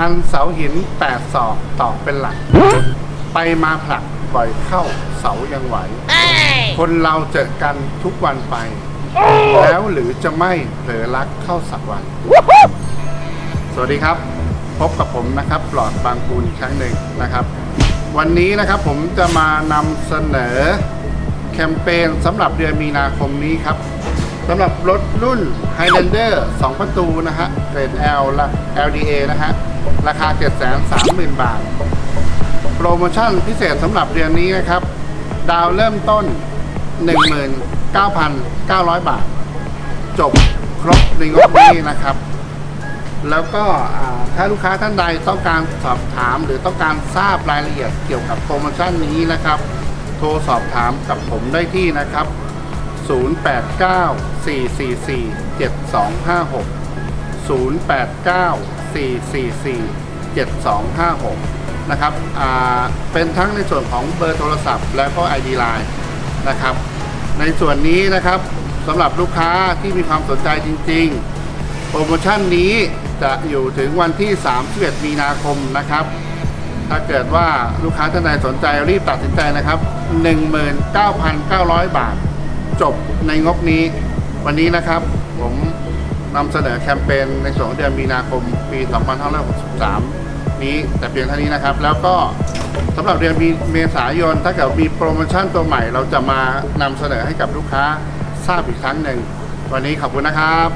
อันเสาหินแปดศอกตอกเป็นหลัก ไปมาผลักปล่อยเข้าเสายังไหว คนเราเจอกันทุกวันไป แล้วหรือจะไม่เผลอรักเข้าสักวัน สวัสดีครับ พบกับผมนะครับปลอดบางปูนอีกครั้งหนึ่งนะครับ วันนี้นะครับผมจะมานำเสนอแคมเปญสำหรับเดือนมีนาคมนี้ครับ สำหรับรถรุ่น Highlander 2 ประตูนะฮะเกรด L และ LDA นะฮะ ราคา 730,000 บาท โปรโมชั่นพิเศษสำหรับเดือนนี้นะครับ ดาวเริ่มต้น 19,900 บาท จบครบในงบนี้นะครับ แล้วก็ถ้าลูกค้าท่านใดต้องการสอบถามหรือต้องการทราบรายละเอียดเกี่ยวกับโปรโมชั่นนี้นะครับ โทรสอบถามกับผมได้ที่นะครับ 089 444 7256 089 444 7256 นะครับเป็นทั้งในส่วนของเบอร์โทรศัพท์ และก็ ID Line นะครับ ในส่วนนี้นะครับสำหรับลูกค้าที่มีความสนใจจริง ๆ โปรโมชั่นนี้จะอยู่ถึงวันที่ 31 มีนาคมนะครับ ถ้าเกิดว่าลูกค้าท่านใดสนใจรีบตัดสินใจนะครับ 19,900 บาท จบในงบนี้ วันนี้นะครับผมนำเสนอแคมเปญในส่วนของเดือนมีนาคมปี 2563 นี้แต่เพียงเท่านี้นะครับ แล้วก็สำหรับเดือนมีเมษายนถ้าเกิดมีโปรโมชั่นตัวใหม่ เราจะมานำเสนอให้กับลูกค้าทราบอีกครั้งหนึ่ง วันนี้ขอบคุณนะครับ